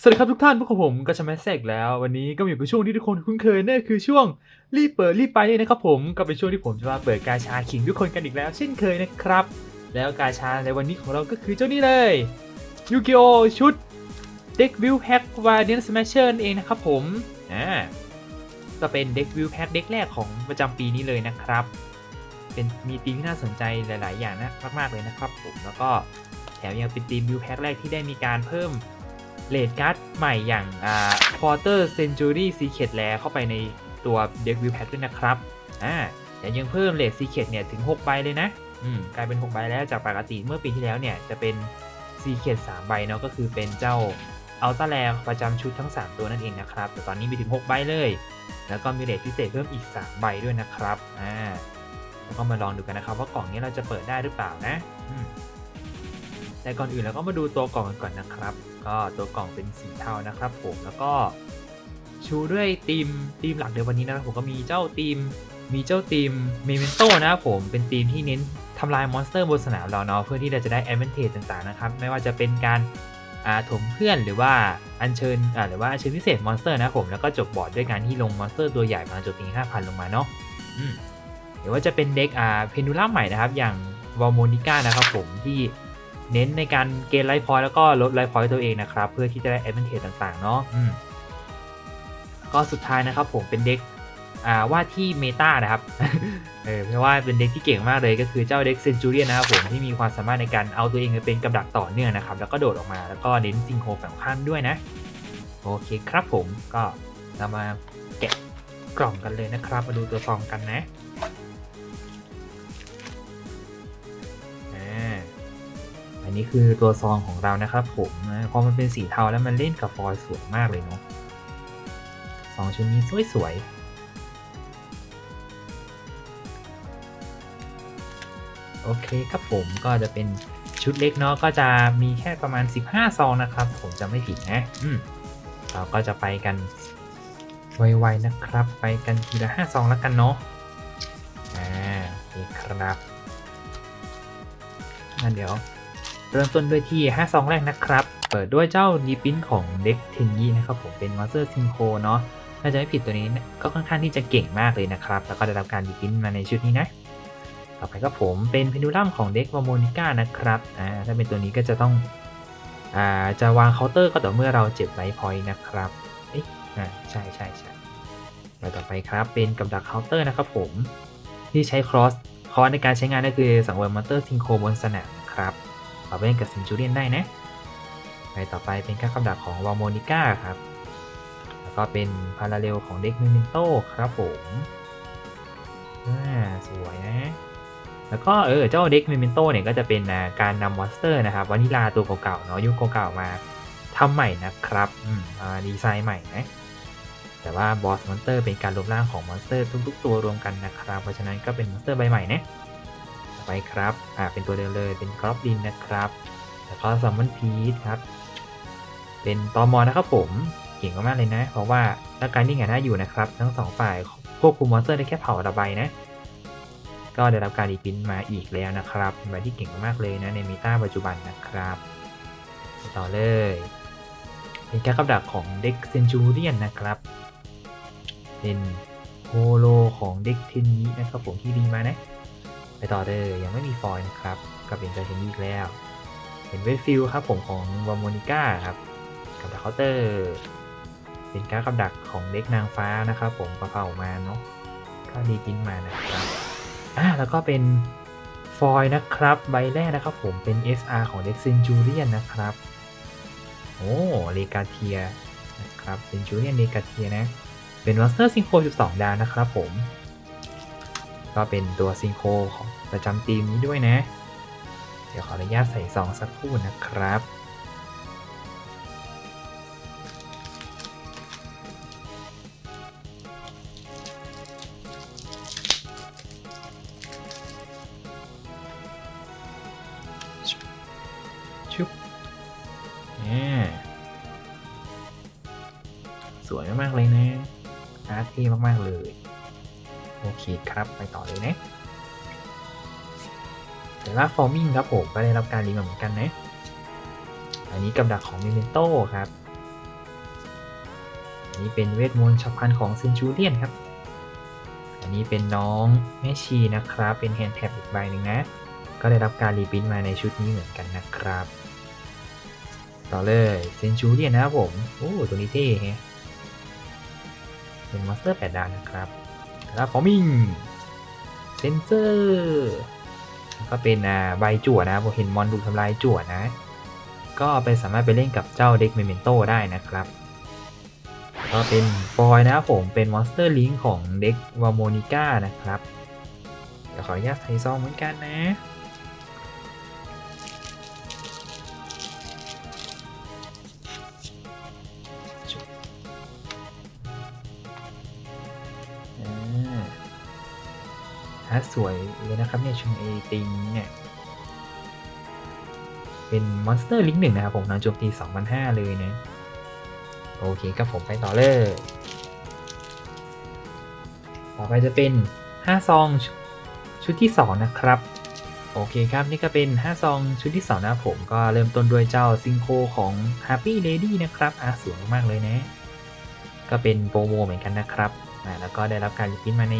สวัสดีครับทุกท่านพวกผมก็จะมาแทรกแล้ว วันนี้ก็อยู่กับช่วงที่ทุกคนคุ้นเคยนั่นคือช่วงรีบเปิดรีบไปนะครับผมก็เป็นช่วงที่ผมจะมาเปิดกาชาขิงทุกคนกันอีกแล้ว เช่นเคยนะครับ แล้วกาชาในวันนี้ของเราก็คือเจ้านี้เลยยูกิโอชุดเด็กวิวแพ็กวาเดียนสแมชเชอร์เองนะครับผมอ่าก็เป็นเด็กวิวแพ็กเด็กแรกของประจำปีนี้เลยนะครับ เป็นมีธีมที่น่าสนใจหลาย ๆ อย่างนะมากๆเลยนะครับผมแล้วก็แถมยังเป็นธีมวิวแพ็กแรกที่ได้มีการเพิ่ม เลดการ์ดใหม่อย่างอ่า Quarter Century Secret แลเข้าไปในตัว Deck View Pad ด้วยนะครับอ่าแต่ยังเพิ่มเลด Secret เนี่ยถึง 6 ใบเลยนะอืมกลายเป็น 6 ใบแล้วจากปกติเมื่อปีที่แล้วเนี่ยจะเป็น Secret 3 ใบเนาะก็คือเป็นเจ้าอัลตาแลประจำชุดทั้ง 3 ตัวนั่นเองนะครับ แต่ตอนนี้มีถึง 6 ใบเลย แล้วก็มีเลดพิเศษเพิ่มอีก 3 ใบด้วยนะครับอ่าแล้วก็มาลองดูกันนะครับว่ากล่องนี้เราจะเปิดได้หรือเปล่านะ แต่ก่อนอื่นเราก็มาดูตัวกล่องกันก่อนนะครับ ก็ตัวกล่องเป็นสีเทานะครับ ผมแล้วก็ชูด้วยธีมธีมหลักเดี๋ยววันนี้นะครับผมก็มีเจ้าธีมมีเจ้าธีมเมเมนโตนะครับผมเป็นธีมที่เน้นทำลายมอนสเตอร์บนสนามเราเนาะเพื่อที่เราจะได้แอดเวนเทจต่างๆนะครับ ไม่ว่าจะเป็นการอาถมเพื่อนหรือว่าอัญเชิญอ่าหรือว่าอัญเชิญพิเศษมอนสเตอร์นะครับผมแล้วก็จบบอร์ดด้วยการที่ลงมอนสเตอร์ตัวใหญ่มาจบเพียง5,000ลงมาเนาะหรือว่าจะเป็นเด็กอ่าเพนดูลัมใหม่นะครับ อย่างวอลโมนิก้านะครับผมที่ เน้นในการเกณฑ์ไลฟ์พอยต์แล้วก็ลดไลฟ์พอยต์ตัวเองนะครับ เพื่อที่จะได้แอดเวนเทจต่างๆเนาะอืมก็สุดท้ายนะครับผมเป็นเด็กอ่าว่าที่เมตานะครับเออเพราะว่าเป็นเด็กที่เก่งมากเลยก็คือเจ้าเด็กเซนจูเรียนนะครับผมที่มีความสามารถในการเอาตัวเองไปเป็นกับดักต่อเนื่องนะครับ แล้วก็โดดออกมาแล้วก็เน้นซิงโครฝั่งข้างด้วยนะ โอเคครับผมก็เรามาแกะกล่องกันเลยนะครับ มาดูตัวฟองกันนะ นนี้คือตัวซองของเรานะครับผมนะพอมันเป็นสีเทาแล้วมันเล่นกับฟอยล์สวยมากเลยเนาะซองชุดนี้สวยๆโอเคครับผมก็จะเป็นชุดเล็กเนาะก็จะมีแค่ประมาณ 15 ซองนะครับ ผมจะไม่ผิดนะอืมเราก็จะไปกันไวๆนะครับ ไปกันทีละ5ซองแล้วกันเนาะอ่าโอเคครับงั้นเดี๋ยว เริ่มต้นด้วยที่ 5 ซองแรกนะครับ เปิดด้วยเจ้าดีปินของเด็กเทนยี่นะครับผมเป็นมอนสเตอร์ซิงโคเนาะถ้าจะไม่ผิดตัวนี้ก็ค่อนข้างที่จะเก่งมากเลยนะครับ แล้วก็ได้รับการดีปินมาในชุดนี้นะ ต่อไปก็ผมเป็นเพนดูลัมของเด็กวอร์โมนิก้านะครับอ่าถ้าเป็นตัวนี้ก็จะต้องอ่าจะวางเคาน์เตอร์ก็ต่อเมื่อเราเจ็บไลท์พอยต์นะครับเอ๊ะอ่าใช่ใช่ใช่แล้วต่อไปครับเป็นกับดักเคาน์เตอร์นะครับผมที่ใช้ครอสคอร์สในการใช้งานก็คือสังเวยมอนเตอร์ซิงโคบนสนามนะครับ เอาไปเล่นกับซินจูเรียนได้นะไปต่อไปเป็นการกำดักของวอลโมนิก้าครับ แล้วก็เป็นพาราเรลของเด็กมิมินโตครับผมอ่าสวยนะ แล้วก็เออเจ้าเด็กมิมินโตเนี่ยก็จะเป็นการนำมอนสเตอร์นะครับวานิลาตัวเก่าๆเนาะยุคเก่าๆมาทำใหม่นะครับอืมอ่าดีไซน์ใหม่นะแต่ว่าบอสมอนสเตอร์เป็นการรวมร่างของมอนสเตอร์ทุกๆตัวรวมกันนะครับ เพราะฉะนั้นก็เป็นมอนสเตอร์ใบใหม่นะ ไปครับอ่าเป็นตัวเดิมเลยเป็นกรอบลินนะครับแล้วก็ซัมมอนพีทครับ เป็นตอมอนะครับผมเก่งมากๆเลยนะ เพราะว่าถ้าการที่แข่งหน้าอยู่นะครับ ทั้งสองฝ่ายควบคุมมอนสเตอร์ได้แค่เผาระบายนะ ก็ได้รับการรีพินมาอีกแล้วนะครับเป็นใบที่เก่งมากๆเลยนะในเมตาปัจจุบันนะครับต่อเลยเป็นการกับดักของเด็กเซนจูเรียนนะครับ เป็นโฮโลของเด็กเทนนี้นะครับผมที่ดีมานะ ไปต่อเลยยังไม่มีฟอยนะครับก็เป็นเจอเทนนี่อีกแล้ว เป็นเวทฟิลครับผมของวอร์โมนิก้าครับ กับดักเคาน์เตอร์ เป็นการกับดักของเด็กนางฟ้านะครับผมประเผามาเนาะก็ดีพินมานะครับอ่าแล้วก็เป็นฟอยนะครับ ใบแรกนะครับผมเป็น SR ของเด็กเซนจูเรียนนะครับ โอ้เลกาเทียนะครับเซนจูเรียนเลกาเทียนะ เป็นมอนสเตอร์ซิงโค12 ดาวนะครับผม ก็เป็นตัวซิงโคของประจำทีมนี้ด้วยนะ เดี๋ยวขออนุญาตใส่ซองสักครู่นะครับชุบอ่าสวยมาก ๆ เลยนะอาร์ตเท่มาก ๆ เลย โอเคครับ ไปต่อเลยนะแต่ละฟอร์มิงครับผมก็ได้รับการรีมาเหมือนกันนะ อันนี้กับดักของเมเมนโตครับ อันนี้เป็นเวทมนต์ฉับพลันของเซนจูเลียนครับ อันนี้เป็นน้องแม่ชีนะครับ เป็นแฮนด์แท็บอีกใบหนึ่งนะ ก็ได้รับการรีพิมพ์มาในชุดนี้เหมือนกันนะครับ ต่อเลยเซนจูเลียนนะครับผม โอ้ตัวนี้เท่ฮะเป็นมอนสเตอร์แปดดาวนะครับ แล้วฟอร์มิงเซนเซอร์ก็เป็นอ่าใบจั่วนะผมเห็นมอนดูทำลายจั่วนะ ก็ไปสามารถไปเล่นกับเจ้าเด็กเมเมนโตได้นะครับ ก็เป็นฟอยนะผมเป็นมอนสเตอร์ลิงของเด็กวาโมนิก้านะครับเดี๋ยวขออนุญาตใส่ซองเหมือนกันนะ ฮะสวยเลยนะครับเนี่ยชงเอติงเนี่ย เป็นมอนสเตอร์ลิงหนึ่งนะครับผมนำโจมตี2005เลยนะ โอเคครับผมไปต่อเลย ต่อไปจะเป็น 5 ซองชชุดที่ 2 นะครับ โอเคครับนี่ก็เป็น 5 ซองชุดที่ 2 นะครับผมก็เริ่มต้นด้วยเจ้าซิงโคของ Happy Lady นะครับอะสวยมากเลยนะ ก็เป็นโปรโมเหมือนกันนะครับแล้วก็ได้รับการรีพิมพ์มาใน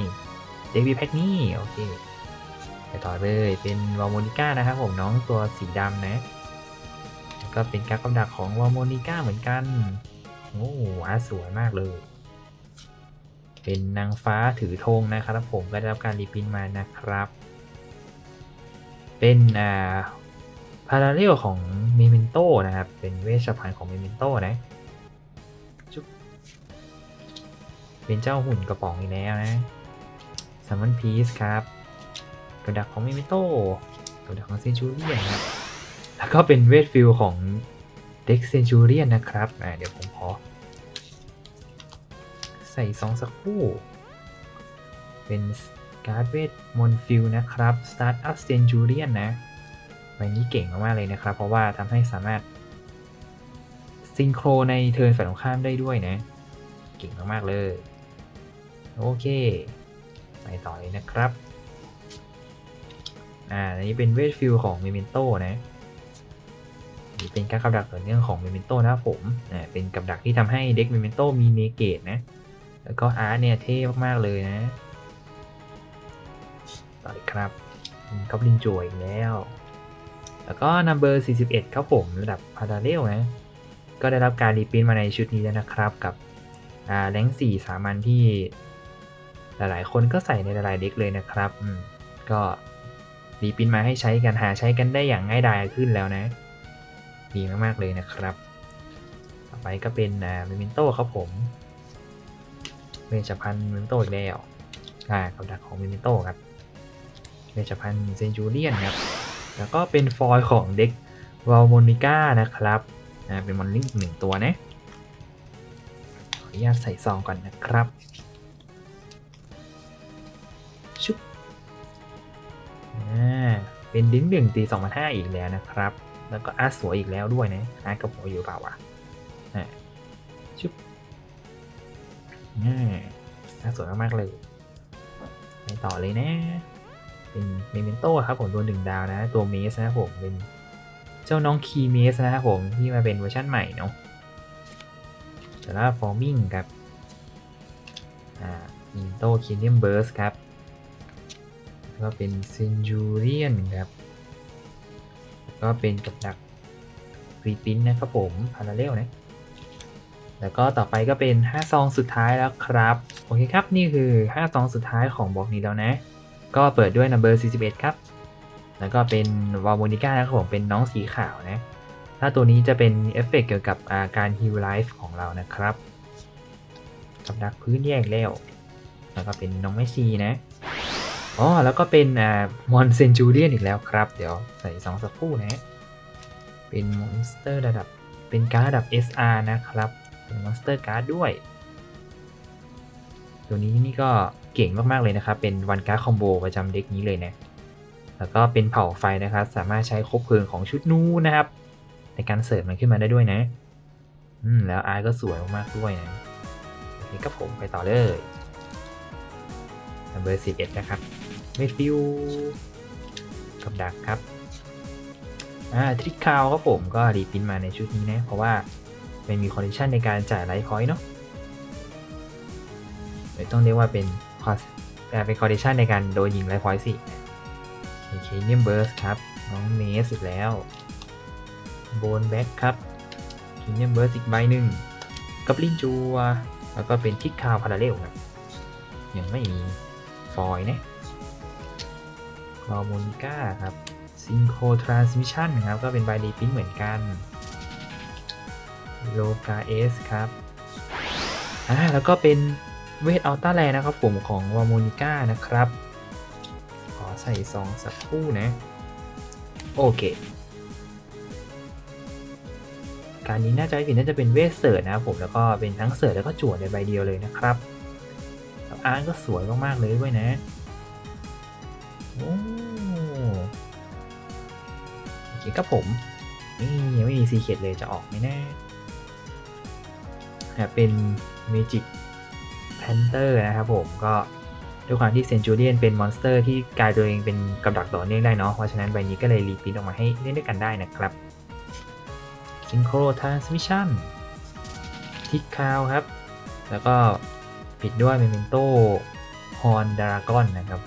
เดวิแพ็กนี่โอเคไปต่อเลยเป็นวาโมนิก้านะครับผมน้องตัวสีดำนะก็เป็นการกำดักของวาโมนิก้าเหมือนกันโอ้อาสวยมากเลย เป็นนางฟ้าถือธงนะครับผมก็ได้รับการรีพิมพ์มานะครับ เป็นอ่าพาราเรลของเมเมนโตนะครับ เป็นเวชภัณฑ์ของเมเมนโตนะเป็นเจ้าหุ่นกระป๋องอีกแล้วนะ ซัมมอนพีซครับกระดักของมิมิโต้กระดักของเซนจูเรียนครับ แล้วก็เป็นเวทฟิลของเด็กเซนจูเรียนนะครับอ่าเดี๋ยวผมขอใส่ซองสักคู่ เป็นการ์ดเวทมนฟิลนะครับ Start Up Centurion นะใบนี้เก่งมากๆเลยนะครับ เพราะว่าทำให้สามารถซิงโครในเทิร์นฝ่ายตรงข้ามได้ด้วยนะ เก่งมากๆเลย โอเค ไปต่อเลยนะครับ อ่า อันนี้เป็นเวทฟิลของเมเมนโตนะนี่เป็นการกับดักต่อเนื่องของเมเมนโตนะผมอ่าเป็นกับดักที่ทำให้เด็กเมเมนโตมีเนเกตนะ แล้วก็อาร์ตเนี่ยเท่มาก ๆ เลยนะ ต่อเลยครับกอบลินจวยอีกแล้ว แล้วก็ number 41 ครับผมระดับพาราเรลนะ ก็ได้รับการรีพิมพ์มาในชุดนี้แล้วนะครับกับอ่าแรงสี่สามัญที่ หลายๆ คนก็ใส่ในหลายๆเด็กเลยนะครับอืมก็รีพิมพ์มาให้ใช้กันหาใช้กันได้อย่างง่ายดายขึ้นแล้วนะ ดีมากๆเลยนะครับ ต่อไปก็เป็นอ่าเมมินโต้ครับผมเวชภัณฑ์เมมินโต้อีกแล้วอ่ากับดักของเมมินโต้ครับเวชภัณฑ์เซนจูเลียนครับแล้วก็เป็นฟอยล์ของเด็กวอลโมนิก้านะครับอ่าเป็นมอนลิงหนึ่งตัวนะขออนุญาตใส่ซองก่อนนะครับ ชุบเป็นดิ้งหนึ่งตีสองพันห้าอีกแล้วนะครับ แล้วก็อาร์สวยอีกแล้วด้วยนะอาร์กับหัวอยู่เปล่าวะอ่าชุบอ่าอาร์สวยมากๆเลยไปต่อเลยนะ เป็นเมเมนโต้ครับผมตัวหนึ่งดาวนะ ตัวเมสนะผมเป็นเจ้าน้องคีเมสนะครับผมที่มาเป็นเวอร์ชันใหม่เนาะแต่ละฟอร์มิงครับอ่าอินโตคินเนียมเบิร์สครับ ก็เป็นเซนจูเรียนครับแล้วก็เป็นกับดักรีพินนะครับผมพาราเรลนะ แล้วก็ต่อไปก็เป็น 5 ซองสุดท้ายแล้วครับ โอเคครับ นี่คือ 5 ซองสุดท้ายของบล็อกนี้แล้วนะ ก็เปิดด้วย number 41 ครับ แล้วก็เป็นวาโมนิก้านะครับผม เป็นน้องสีขาวนะ ถ้าตัวนี้จะเป็นเอฟเฟกต์เกี่ยวกับอาการฮิลไลฟ์ของเรานะครับกับดักพื้นแยกแล้ว แล้วก็เป็นน้องแม่ชีนะ อ๋อ แล้วก็เป็นอ่ามอนเซนจูเรียนอีกแล้วครับ เดี๋ยวใส่สองสักครู่นะ เป็นมอนสเตอร์ระดับ เป็นการ์ดระดับ SR นะครับ เป็นมอนสเตอร์การ์ดด้วย ตัวนี้นี่ก็เก่งมากๆเลยนะครับ เป็นวันการ์ดคอมโบประจำเด็กนี้เลยนะ แล้วก็เป็นเผาไฟนะครับ สามารถใช้คบเพลิงของชุดนู้นนะครับ ในการเสริมมันขึ้นมาได้ด้วยนะ อืม แล้วอาร์ก็สวยมากๆด้วยนะโอเคครับผมไปต่อเลยเบอร์สิบเอ็ดนะครับ เมดฟิวกับดักครับ อ่าทริคคาวครับผมก็รีพินมาในชุดนี้นะ เพราะว่ามันมีคอนดิชันในการจ่ายไลท์พอยต์เนาะรือต้องเรียกว่าเป็นคอสเป็นคอร์ดิชันในการโดนยิงไลฟ์พอยต์สิโอเคเนียมเบิร์สครับ น้องเนสอีกแล้วโบนแบ็กครับคีเนียมเบิร์สอีกใบหนึ่งกับลินจัว แล้วก็เป็นทิกคาวพาราเรลครับยังไม่มีฟอยล์นะ คลอโมนิก้าครับซิงโครทรานสมิชันครับ ก็เป็นใบรีพิ้งเหมือนกัน โลกาเอสครับ อ่า แล้วก็เป็นเวทอัลต้าแลนะครับผมของวาโมนิก้านะครับ ขอใส่ซองสักคู่นะ โอเค การนี้น่าจะไม่ผิดน่าจะเป็นเวทเสิร์ชนะครับผมแล้วก็เป็นทั้งเสิร์ชแล้วก็จวดในใบเดียวเลยนะครับอาร์ตก็สวยมากๆเลยด้วยนะ โอ้โอเคครับผมนี่ยังไม่มีซีเคดเลยจะออกไหมนะอะเป็นเมจิกแพนเตอร์นะครับผมก็ด้วยความที่เซนจูเรียนเป็นมอนสเตอร์ที่กลายตัวเองเป็นกับดักต่อเนื่องได้เนาะเพราะฉะนั้นใบนี้ก็เลยรีพินออกมาให้เล่นด้วยกันได้นะครับซิงโครทรานสมิชันทิกคาวครับ แล้วก็ปิดด้วยเมเมนโตฮอนดารากอนนะครับ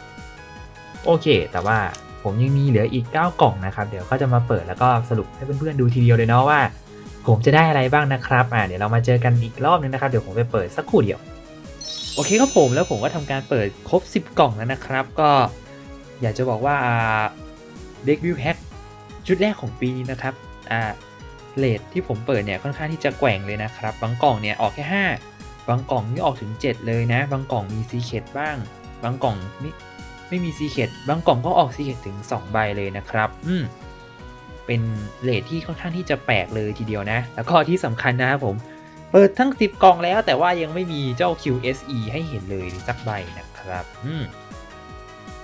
โอเค แต่ว่าผมยังมีเหลืออีก 9 กล่องนะครับ เดี๋ยวก็จะมาเปิดแล้วก็สรุปให้เพื่อนๆดูทีเดียวเลยเนาะว่า ผมจะได้อะไรบ้างนะครับอ่าเดี๋ยวเรามาเจอกันอีกรอบนึงนะครับ เดี๋ยวผมไปเปิดสักครู่เดียว โอเคครับผมแล้วผมก็ทำการเปิดครบ 10 กล่องแล้วนะครับ ก็อยากจะบอกว่าเด็กวิวแพ็คชุดแรกของปีนี้นะครับอ่าเลทที่ผมเปิดเนี่ยค่อนข้างที่จะแกว่งเลยนะครับ บางกล่องเนี่ยออกแค่ 5 บางกล่องนี่ออกถึง 7 เลยนะ บางกล่องมีซีเคดบ้าง บางกล่องไม่ ไม่มีซีเคดบางกล่องก็ออกซีเคดถึง 2 ใบเลยนะครับ อืมเป็นเลทที่ค่อนข้างที่จะแปลกเลยทีเดียวนะ แล้วก็ที่สำคัญนะครับผม เปิดทั้ง 10 กล่องแล้วแต่ว่ายังไม่มีเจ้า QSE ให้เห็นเลยสักใบนะครับ อืม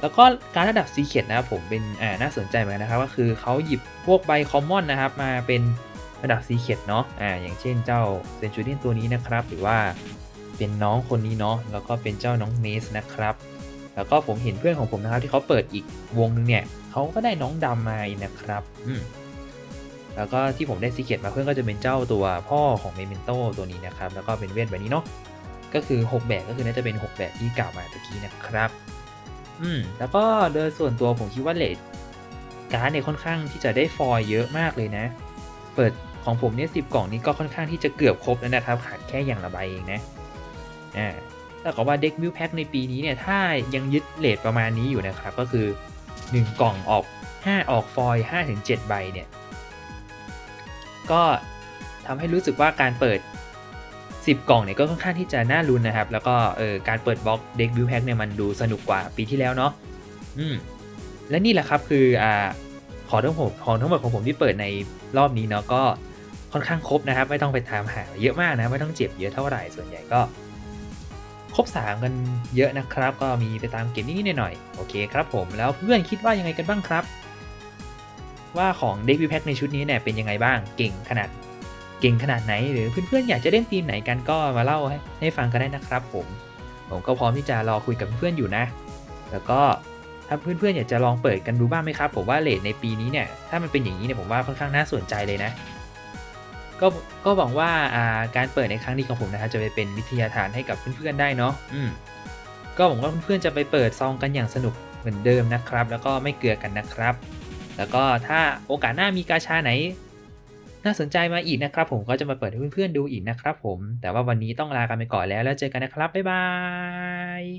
แล้วก็การระดับ Secret นะครับผมเป็นอ่าน่าสนใจเหมือนกันนะครับ ก็คือเขาหยิบพวกใบ Common นะครับ มาเป็นระดับ Secret เนาะอ่าอย่างเช่นเจ้า Centurion ตัวนี้นะครับ หรือว่าเป็นน้องคนนี้เนาะแล้วก็เป็นเจ้าน้องเนสนะครับ แล้วก็ผมเห็นเพื่อนของผมนะครับที่เขาเปิดอีกวงนึงเนี่ยเขาก็ได้น้องดำมาอีกนะครับอืมแล้วก็ที่ผมได้ซีเกตมาเพื่อนก็จะเป็นเจ้าตัวพ่อของเมเมนโตตัวนี้นะครับ แล้วก็เป็นเวทแบบนี้เนาะก็คือ 6 แบบก็คือน่าจะเป็น 6 แบบที่กล่าวมาตะกี้นะครับอืมแล้วก็โดยส่วนตัวผมคิดว่าเลทการ์ดเนี่ยค่อนข้างที่จะได้ฟอยเยอะมากเลยนะ เปิดของผมเนี่ยสิกล่องนี้ก็ค่อนข้างที่จะเกือบครบแล้วนะครับขาดแค่อย่างละใบเองนะอ่า แต่ก็ว่าเด็กมิวแพ็คในปีนี้เนี่ยถ้ายังยึดเลทประมาณนี้อยู่นะครับ ก็คือ 1 กล่องออก 5 ออกฟอยล์5-7ใบเนี่ย ก็ทำให้รู้สึกว่าการเปิด 10 กล่องเนี่ยก็ค่อนข้างที่จะน่าลุ้นนะครับ แล้วก็เออการเปิดบล็อกเด็กบิวแพ็กเนี่ยมันดูสนุกกว่าปีที่แล้วเนาะอืมและนี่แหละครับคืออ่าขอทั้งหมของทั้งหมดของผมที่เปิดในรอบนี้เนาะก็ค่อนข้างครบนะครับ ไม่ต้องไปตามหาเยอะมากนะ ไม่ต้องเจ็บเยอะเท่าไหร่ส่วนใหญ่ก็ ครบสามกันเยอะนะครับ ก็มีไปตามเก็บนิดๆหน่อยๆโอเคครับผมแล้วเพื่อนคิดว่ายังไงกันบ้างครับ ว่าของเด็กวิแพ็กในชุดนี้เนี่ยเป็นยังไงบ้างเก่งขนาดเก่งขนาดไหน หรือเพื่อนๆอยากจะเล่นทีมไหนกันก็มาเล่าให้ให้ฟังกันได้นะครับผม ผมก็พร้อมที่จะรอคุยกับเพื่อนๆอยู่นะ แล้วก็ถ้าเพื่อนๆอยากจะลองเปิดกันดูบ้างไหมครับ ผมว่าเลทในปีนี้เนี่ยถ้ามันเป็นอย่างนี้เนี่ยผมว่าค่อนข้างน่าสนใจเลยนะ ก็ก็หวังว่าการเปิดในครั้งนี้ของผมนะครับจะไปเป็นวิทยาทานให้กับเพื่อนๆได้เนาะอืมก็หวังว่าเพื่อนๆจะไปเปิดซองกันอย่างสนุกเหมือนเดิมนะครับ แล้วก็ไม่เกลือกันนะครับ แล้วก็ถ้าโอกาสหน้ามีกาชาไหน น่าสนใจมาอีกนะครับ ผมก็จะมาเปิดให้เพื่อนๆดูอีกนะครับ ผม แต่ว่าวันนี้ต้องลากันไปก่อนแล้วแล้วเจอกันนะครับบ๊ายบาย